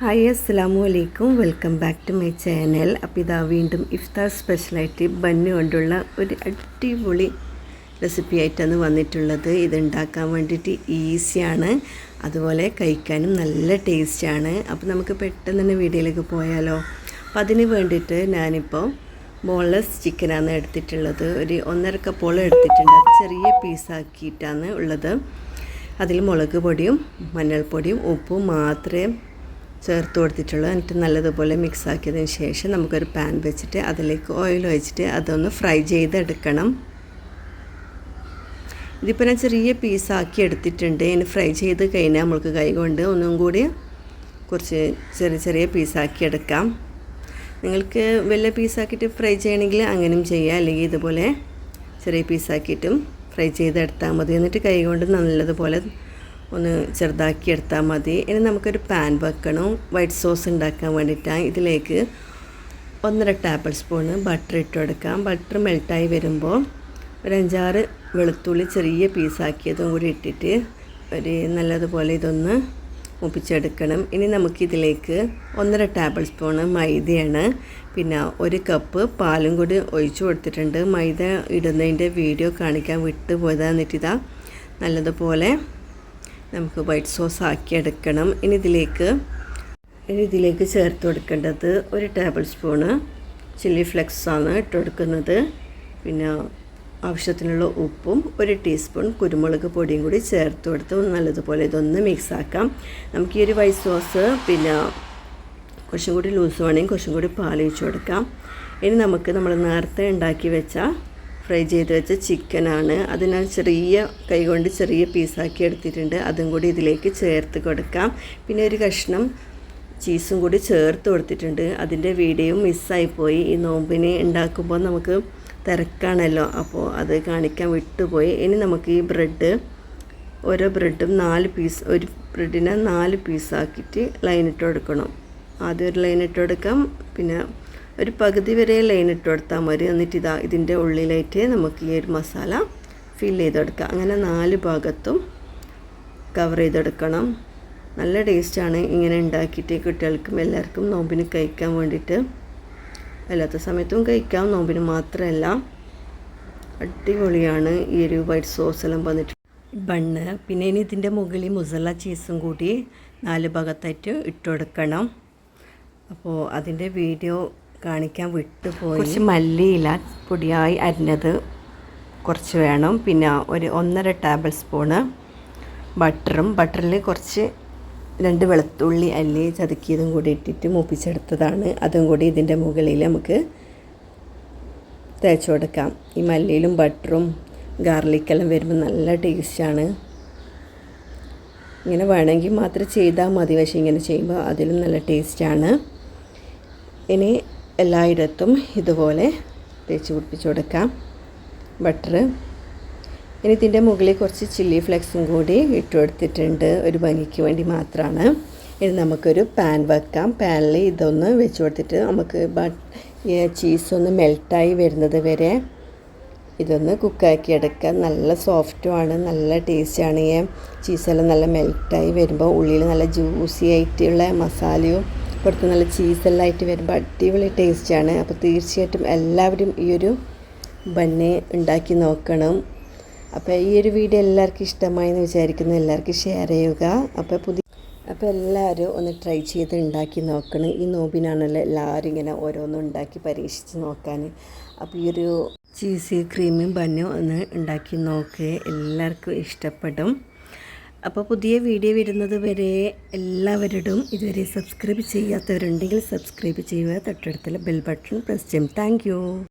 Hi അസ്സാമു അലൈക്കും. Welcome back to my channel. അപ്പോൾ ഇതാ വീണ്ടും ഇഫ്താർ സ്പെഷ്യലായിട്ട് ബന്ന് കൊണ്ടുള്ള ഒരു അടിപൊളി റെസിപ്പി ആയിട്ടാണ് വന്നിട്ടുള്ളത്. ഇത് ഉണ്ടാക്കാൻ വേണ്ടിയിട്ട് ഈസിയാണ്. അതുപോലെ കഴിക്കാനും നല്ല ടേസ്റ്റാണ്. അപ്പോൾ നമുക്ക് പെട്ടെന്ന് തന്നെ വീഡിയോയിലേക്ക് പോയാലോ? അപ്പോൾ അതിന് വേണ്ടിയിട്ട് ഞാനിപ്പോൾ ബോൺലെസ് ചിക്കനാണ് എടുത്തിട്ടുള്ളത്. ഒരു ഒന്നര കപ്പോളം എടുത്തിട്ടുണ്ട്. ചെറിയ പീസാക്കിയിട്ടാണ് ഉള്ളത്. അതിൽ മുളക് പൊടിയും മഞ്ഞൾപ്പൊടിയും ഉപ്പും മാത്രമേ ചേർത്ത് കൊടുത്തിട്ടുള്ളത്. എന്നിട്ട് നല്ലതുപോലെ മിക്സ് ആക്കിയതിന് ശേഷം നമുക്കൊരു പാൻ വെച്ചിട്ട് അതിലേക്ക് ഓയിൽ ഒഴിച്ചിട്ട് അതൊന്ന് ഫ്രൈ ചെയ്തെടുക്കണം. ഇതിപ്പോൾ ഞാൻ ചെറിയ പീസാക്കി എടുത്തിട്ടുണ്ട്. ഇനി ഫ്രൈ ചെയ്ത് കഴിഞ്ഞാൽ നമ്മൾക്ക് കൈ കൊണ്ട് ഒന്നും കൂടി കുറച്ച് ചെറിയ ചെറിയ പീസാക്കി എടുക്കാം. നിങ്ങൾക്ക് വലിയ പീസാക്കിയിട്ട് ഫ്രൈ ചെയ്യണമെങ്കിൽ അങ്ങനെയും ചെയ്യാം. അല്ലെങ്കിൽ ഇതുപോലെ ചെറിയ പീസാക്കിയിട്ടും ഫ്രൈ ചെയ്തെടുത്താൽ മതി. എന്നിട്ട് കൈ കൊണ്ട് നല്ലതുപോലെ ഒന്ന് ചെറുതാക്കി എടുത്താൽ മതി. ഇനി നമുക്കൊരു പാൻ വെക്കണം. വൈറ്റ് സോസ് ഉണ്ടാക്കാൻ വേണ്ടിയിട്ടാണ് ഇതിലേക്ക് ഒന്നര ടേബിൾ സ്പൂണ് ബട്ടർ ഇട്ട് കൊടുക്കാം. ബട്ടർ മെൽട്ടായി വരുമ്പോൾ ഒരു അഞ്ചാറ് വെളുത്തുള്ളി ചെറിയ പീസാക്കിയതും കൂടി ഇട്ടിട്ട് ഒരു നല്ലതുപോലെ ഇതൊന്ന് മുപ്പിച്ചെടുക്കണം. ഇനി നമുക്കിതിലേക്ക് ഒന്നര ടേബിൾ സ്പൂണ് മൈദയാണ്. പിന്നെ ഒരു കപ്പ് പാലും കൂടി ഒഴിച്ചു കൊടുത്തിട്ടുണ്ട്. മൈദ ഇടുന്നതിന്റെ വീഡിയോ കാണിക്കാൻ വിട്ടുപോയതാന്നിട്ടിതാ നല്ലതുപോലെ നമുക്ക് വൈറ്റ് സോസ് ആക്കി എടുക്കണം. ഇനി ഇതിലേക്ക് ഇനി ഇതിലേക്ക് ചേർത്ത് കൊടുക്കേണ്ടത് ഒരു ടേബിൾ സ്പൂണ് ചില്ലി ഫ്ലെക്സ് ആണ് ഇട്ട് കൊടുക്കുന്നത്. പിന്നെ ആവശ്യത്തിനുള്ള ഉപ്പും ഒരു ടീസ്പൂൺ കുരുമുളക് പൊടിയും കൂടി ചേർത്ത് കൊടുത്ത് നല്ലതുപോലെ ഇതൊന്ന് മിക്സ് ആക്കാം. നമുക്ക് ഈ ഒരു വൈറ്റ് സോസ് പിന്നെ കുറച്ചും കൂടി ലൂസ് വേണമെങ്കിൽ കുറച്ചും കൂടി പാൽ കൊടുക്കാം. ഇനി നമുക്ക് നമ്മൾ നേരത്തെ ഉണ്ടാക്കി വെച്ച ഫ്രൈ ചെയ്ത് വെച്ച ചിക്കനാണ്. അതിനാൽ ചെറിയ കൈകൊണ്ട് ചെറിയ പീസാക്കി എടുത്തിട്ടുണ്ട്. അതും കൂടി ഇതിലേക്ക് ചേർത്ത് കൊടുക്കാം. പിന്നെ ഒരു കഷ്ണം ചീസും കൂടി ചേർത്ത് കൊടുത്തിട്ടുണ്ട്. അതിന്റെ വീഡിയോ മിസ്സായിപ്പോയി ഈ നോമ്പിനെ ഉണ്ടാക്കുമ്പോൾ നമുക്ക് തിരക്കാണല്ലോ. അപ്പോൾ അത് കാണിക്കാൻ വിട്ടുപോയി. ഇനി നമുക്ക് ഈ ബ്രെഡ് ഓരോ ബ്രെഡും നാല് പീസ് ഒരു ബ്രെഡിനെ നാല് പീസാക്കിയിട്ട് ലൈനിട്ട് കൊടുക്കണം. ആദ്യം ഒരു ലൈനിട്ട് കൊടുക്കാം. പിന്നെ ഒരു പകുതി വരെ ലൈൻ ഇട്ട് കൊടുത്താൽ മതി. എന്നിട്ട് ഇതാ ഇതിന്റെ ഉള്ളിലായിട്ട് നമുക്ക് ഈ ഒരു മസാല ഫിൽ ചെയ്തെടുക്കാം. അങ്ങനെ നാല് ഭാഗത്തും കവർ ചെയ്തെടുക്കണം. നല്ല ടേസ്റ്റാണ് ഇങ്ങനെ ഉണ്ടാക്കിയിട്ട് കുട്ടികൾക്കും എല്ലാവർക്കും നോമ്പിന് കഴിക്കാൻ വേണ്ടിയിട്ട്. അല്ലാത്ത സമയത്തും കഴിക്കാം. നോമ്പിന് മാത്രമല്ല അടിപൊളിയാണ് ഈ ഒരു വൈറ്റ് സോസ് എല്ലാം വന്നിട്ട്. ബണ്ണ് പിന്നെ ഇനി ഇതിന്റെ മുകളിൽ മുസല ചീസും കൂടി നാല് ഭാഗത്തായിട്ട് ഇട്ട് കൊടുക്കണം. അപ്പോൾ അതിന്റെ വീഡിയോ കാണിക്കാൻ വിട്ടുപോയി കുറച്ച് മല്ലിയില പൊടിയായി അരിഞ്ഞത് കുറച്ച് വേണം. പിന്നെ ഒരു ഒന്നര ടേബിൾ സ്പൂണ് ബട്ടറും. ബട്ടറിൽ കുറച്ച് രണ്ട് വെളുത്തുള്ളി അല്ലി ചതുക്കിയതും കൂടി ഇട്ടിട്ട് മൂപ്പിച്ചെടുത്തതാണ്. അതും കൂടി ഇതിന്റെ മുകളിൽ നമുക്ക് തേച്ച് കൊടുക്കാം. ഈ മല്ലിയിലും ബട്ടറും ഗാർലിക്കെല്ലാം വരുമ്പോൾ നല്ല ടേസ്റ്റാണ് ഇങ്ങനെ വേണമെങ്കിൽ മാത്രം ചെയ്താൽ മതി. പക്ഷേ ഇങ്ങനെ ചെയ്യുമ്പോൾ അതിലും നല്ല ടേസ്റ്റാണ് ഇനി എല്ലായിടത്തും ഇതുപോലെ തേച്ച് പിടിപ്പിച്ചു കൊടുക്കാം. ബട്ടർ ഇനി ഇതിന്റെ മുകളിൽ കുറച്ച് ചില്ലി ഫ്ലെക്സും കൂടി ഇട്ട് കൊടുത്തിട്ടുണ്ട്. ഒരു ഭംഗിക്ക് വേണ്ടി മാത്രമാണ്. ഇനി നമുക്കൊരു പാൻ വെക്കാം. പാനിൽ ഇതൊന്ന് വെച്ച് കൊടുത്തിട്ട് നമുക്ക് ചീസൊന്ന് മെൽട്ടായി വരുന്നത് വരെ ഇതൊന്ന് കുക്കാക്കി എടുക്കുക നല്ല സോഫ്റ്റുമാണ് നല്ല ടേസ്റ്റാണ് ഈ ചീസെല്ലാം നല്ല മെൽട്ടായി വരുമ്പോൾ ഉള്ളിൽ നല്ല ജ്യൂസി ആയിട്ടുള്ള മസാലയും പുറത്ത് നല്ല ചീസെല്ലാം ആയിട്ട് വരുമ്പോൾ അടിപൊളി ടേസ്റ്റാണ്. അപ്പോൾ തീർച്ചയായിട്ടും എല്ലാവരും ഈ ഒരു ബന്നെ ഉണ്ടാക്കി നോക്കണം. അപ്പോൾ ഈ ഒരു വീഡിയോ എല്ലാവർക്കും ഇഷ്ടമായി എന്ന് വിചാരിക്കുന്നു. എല്ലാവർക്കും ഷെയർ ചെയ്യുക. അപ്പോൾ പുതിയ അപ്പോൾ എല്ലാവരും ഒന്ന് ട്രൈ ചെയ്ത് ഉണ്ടാക്കി നോക്കണം. ഈ നോബിനാണല്ലോ എല്ലാവരും ഇങ്ങനെ ഓരോന്നും ഉണ്ടാക്കി പരീക്ഷിച്ച് നോക്കാൻ അപ്പോൾ ഈ ഒരു ചീസ് ക്രീമും ബന്നും ഒന്ന് ഉണ്ടാക്കി നോക്കുക എല്ലാവർക്കും ഇഷ്ടപ്പെടും. അപ്പോൾ പുതിയ വീഡിയോ വരുന്നത് വരെ എല്ലാവരോടും ഇതുവരെ സബ്സ്ക്രൈബ് ചെയ്യാത്തവരുണ്ടെങ്കിൽ സബ്സ്ക്രൈബ് ചെയ്യുക. തൊട്ടടുത്തുള്ള ബെൽ ബട്ടൺ പ്രസ് ചെയ്യും താങ്ക്